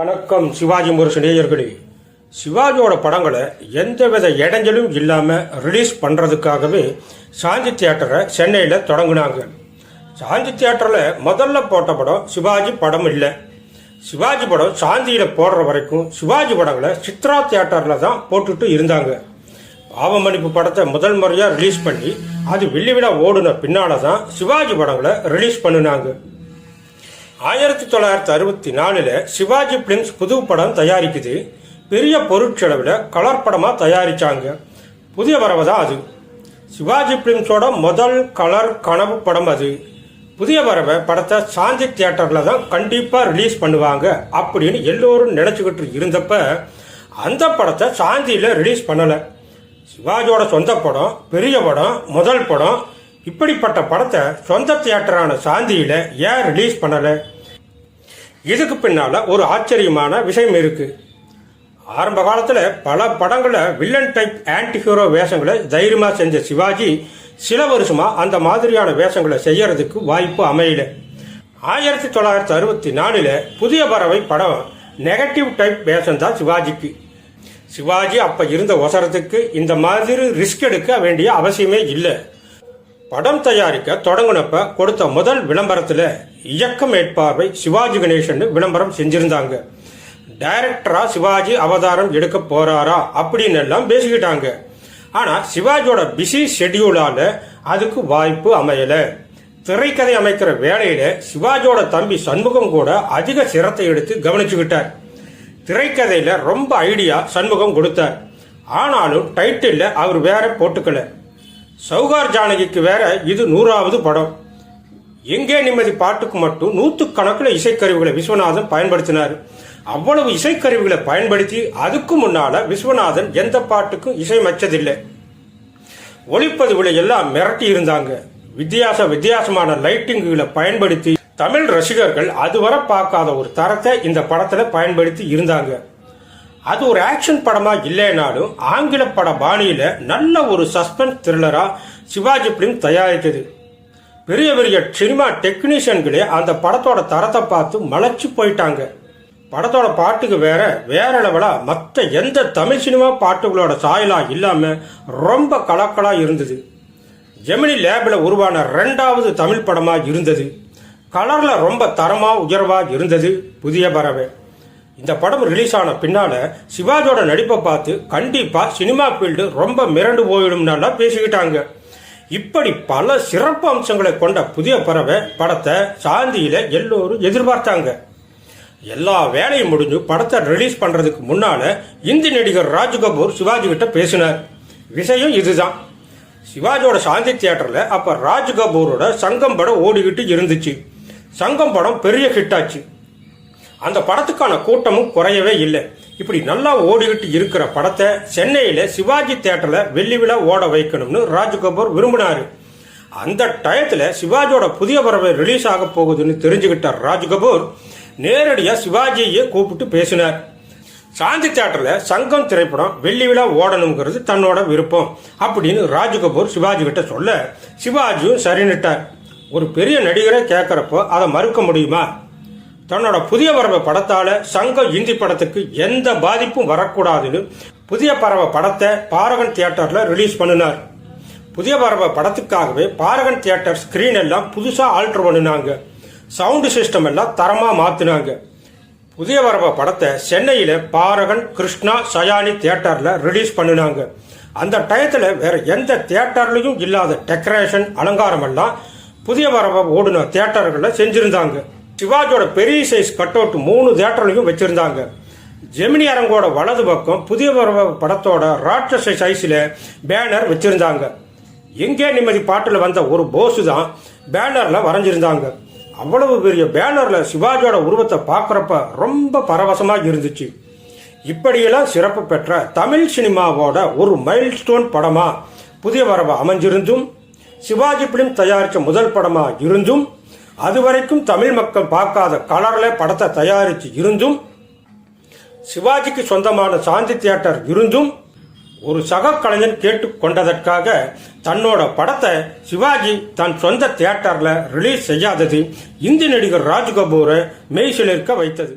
வணக்கம் சிவாஜி முரசு நேயர்களே. சிவாஜியோட படங்களை எந்தவித இடைஞ்சலும் இல்லாமல் ரிலீஸ் பண்ணுறதுக்காகவே சாந்தி தியேட்டரை சென்னையில் தொடங்கினாங்க. சாந்தி தியேட்டரில் முதல்ல போட்ட படம் சிவாஜி படம் இல்லை. சிவாஜி படம் சாந்தியில் போடுற வரைக்கும் சிவாஜி படங்களை சித்ரா தியேட்டரில் தான் போட்டுட்டு இருந்தாங்க. பாவமன்னிப்பு படத்தை முதல் முறையாக ரிலீஸ் பண்ணி அது வெள்ளி விழா ஓடுன பின்னால தான் சிவாஜி படங்களை ரிலீஸ் பண்ணினாங்க. ஆயிரத்தி தொள்ளாயிரத்தி அறுபத்தி நாலில் சிவாஜி பிலிம்ஸ் புது படம் தயாரிக்குது. பெரிய பொருட்செலவில் கலர் படமாக தயாரித்தாங்க புதிய வரவு தான் அது. சிவாஜி பிலிம்ஸோட முதல் கலர் கனவு படம் அது. புதிய வரவை படத்தை சாந்தி தியேட்டரில் தான் கண்டிப்பாக ரிலீஸ் பண்ணுவாங்க அப்படின்னு எல்லோரும் நினச்சிக்கிட்டு இருந்தப்ப அந்த படத்தை சாந்தியில் ரிலீஸ் பண்ணலை. சிவாஜியோட சொந்த படம் பெரிய படம் முதல் படம் இப்படிப்பட்ட படத்தை சொந்த தியேட்டரான சாந்தியில் ஏன் ரிலீஸ் பண்ணலை? இதுக்கு பின்னால் ஒரு ஆச்சரியமான விஷயம் இருக்கு. ஆரம்ப காலத்தில் பல படங்களை வில்லன் டைப் ஆன்டி ஹீரோ வேஷங்களை தைரியமாக செஞ்ச சிவாஜி சில வருஷமாக அந்த மாதிரியான வேஷங்களை செய்யறதுக்கு வாய்ப்பு அமையல. ஆயிரத்தி தொள்ளாயிரத்தி அறுபத்தி நாலில் புதிய பறவை படம் நெகட்டிவ் டைப் வேஷம் தான் சிவாஜிக்கு. சிவாஜி அப்ப இருந்த ஒசரத்துக்கு இந்த மாதிரி ரிஸ்க் எடுக்க வேண்டிய அவசியமே இல்லை. படம் தயாரிக்க தொடங்கினப்ப கொடுத்த முதல் விளம்பரத்தில் இயக்க மேற்பார்வை சிவாஜி கணேசன் விளம்பரம் செஞ்சிருந்தாங்க. டைரக்டரா சிவாஜி அவதாரம் எடுக்க போறாரா அப்படின்னு எல்லாம் பேசிக்கிட்டாங்க. ஆனா சிவாஜியோட பிஸி ஷெட்யூலால அதுக்கு வாய்ப்பு அமையல. திரைக்கதை அமைக்கிற வேலையில சிவாஜியோட தம்பி சண்முகம் கூட அதிக சிரத்தை எடுத்து கவனிச்சுக்கிட்டார். திரைக்கதையில ரொம்ப ஐடியா சண்முகம் கொடுத்தார். ஆனாலும் டைட்டில் அவர் வேற போட்டுக்கல. சௌகார் ஜானகிக்கு வேற இது நூறாவது படம். எங்கே நிம்மதி பாட்டுக்கு மட்டும் நூற்றுக்கணக்கில் இசைக்கருவிகளை விஸ்வநாதன் பயன்படுத்தினார். அவ்வளவு இசைக்கருவிகளை பயன்படுத்தி அதுக்கு முன்னால விஸ்வநாதன் எந்த பாட்டுக்கும் இசையமைச்சதில்லை. ஒளிப்பதிவுல எல்லாம் மிரட்டி இருந்தாங்க. வித்தியாச வித்தியாசமான லைட்டிங்குகளை பயன்படுத்தி தமிழ் ரசிகர்கள் அதுவரை பார்க்காத ஒரு தரத்தை இந்த படத்துல பயன்படுத்தி இருந்தாங்க. அது ஒரு ஆக்ஷன் படமா இல்லைனாலும் ஆங்கில பட பாணியில நல்ல ஒரு சஸ்பென்ஸ் த்ரில்லரா சிவாஜி பிலிம் தயாரித்தது. பெரிய பெரிய சினிமா டெக்னீஷியன்களே அந்த படத்தோட தரத்தை பார்த்து மலைச்சு போயிட்டாங்க. படத்தோட பாட்டுக்கு வேற வேற லெவலா மற்ற எந்த தமிழ் சினிமா பாட்டுகளோட சாயலா இல்லாம ரொம்ப கலக்கலா இருந்தது. ஜெமினி லேபில் உருவான ரெண்டாவது தமிழ் படமா இருந்தது. கலர்ல ரொம்ப தரமா உயர்வா இருந்தது புதிய பறவை. இந்த படம் ரிலீஸ் ஆன பின்னால சிவாஜியோட நடிப்பை பார்த்து கண்டிப்பா சினிமா ஃபீல்டு ரொம்ப மிரண்டு போயிடும்னாலாம் பேசிக்கிட்டாங்க. இப்படி பல சிறப்பு அம்சங்களை கொண்ட புதிய பறவை படத்தை சாந்தியில எல்லோரும் எதிர்பார்த்தாங்க. எல்லா வேலையும் முடிஞ்சு படத்தை ரிலீஸ் பண்றதுக்கு முன்னால இந்தி நடிகர் ராஜ்கபூர் சிவாஜி கிட்ட பேசினார். விஷயம் இதுதான். சிவாஜியோட சாந்தி தியேட்டர்ல அப்ப ராஜ்கபூரோட சங்கம் படம் ஓடிக்கிட்டு இருந்துச்சு. சங்கம் படம் பெரிய ஹிட் ஆச்சு. அந்த படத்துக்கான கூட்டமும் குறையவே இல்லை. இப்படி நல்லா ஓடிக்கிட்டு இருக்கிற படத்தை சென்னையில சிவாஜி தேட்டர்ல வெள்ளி விழா ஓட வைக்கணும்னு ராஜ்கபூர் விரும்பினாரு. அந்த டயத்துல சிவாஜியோட புதிய பறவை ரிலீஸ் ஆக போகுதுன்னு தெரிஞ்சுக்கிட்ட ராஜ்கபூர் நேரடியா சிவாஜியை கூப்பிட்டு பேசினார். சாந்தி தேட்டர்ல சங்கம் திரைப்படம் வெள்ளி விழா ஓடணுங்கிறது தன்னோட விருப்பம் அப்படின்னு ராஜ்கபூர் சிவாஜி கிட்ட சொல்ல சிவாஜியும் சரின்னுட்டார். ஒரு பெரிய நடிகரை கேட்கறப்போ அதை மறுக்க முடியுமா? தன்னோட புதிய பறவை படத்தால சங்கம் இந்தி படத்துக்கு எந்த பாதிப்பும் வரக்கூடாதுன்னு புதிய பறவை படத்தை பாரகன் தியேட்டர்ல ரிலீஸ் பண்ணினார். புதிய பறவை படத்துக்காகவே பாரகன் தியேட்டர் ஸ்கிரீன் எல்லாம் புதுசா ஆல்டர் பண்ணினாங்க. சவுண்டு சிஸ்டம் எல்லாம் தரமா மாத்தினாங்க. புதிய பறவை படத்தை சென்னையில பாரகன் கிருஷ்ணா சயானி தியேட்டர்ல ரிலீஸ் பண்ணினாங்க. அந்த டயத்துல வேற எந்த தியேட்டர்லயும் இல்லாத டெக்கரேஷன் அலங்காரம் எல்லாம் புதிய பறவை ஓடுன தியேட்டர்கள்ல செஞ்சிருந்தாங்க. சிவாஜியோட பெரிய சைஸ் கட் அவுட் மூணு தியேட்டர்லையும் வச்சிருந்தாங்க. ஜெமினி அரங்கோட வலது பக்கம் புதிய படத்தோட ராட்சச சைஸில் பேனர் வச்சிருந்தாங்க. எங்கே நிம்மதி பாட்டில் வந்த ஒரு போஸு தான் பேனரில் வரைஞ்சிருந்தாங்க. அவ்வளவு பெரிய பேனரில் சிவாஜியோட உருவத்தை பார்க்குறப்ப ரொம்ப பரவசமாக இருந்துச்சு. இப்படியெல்லாம் சிறப்பு பெற்ற தமிழ் சினிமாவோட ஒரு மைல்ஸ்டோன் படமாக புதிய வரவு அமைஞ்சிருந்தும் சிவாஜி பிலிம் தயாரித்த முதல் படமாக இருந்தும் அதுவரைக்கும் தமிழ் மக்கள் பார்க்காத கலரில் படத்தை தயாரித்து இருந்தும் சிவாஜிக்கு சொந்தமான சாந்தி தியேட்டர் இருந்தும் ஒரு சக கலைஞன் கேட்டுக்கொண்டதற்காக தன்னோட படத்தை சிவாஜி தன் சொந்த தியேட்டரில் ரிலீஸ் செய்யாதது இந்தி நடிகர் ராஜ்கபூரை மெய்சிலிருக்க வைத்தது.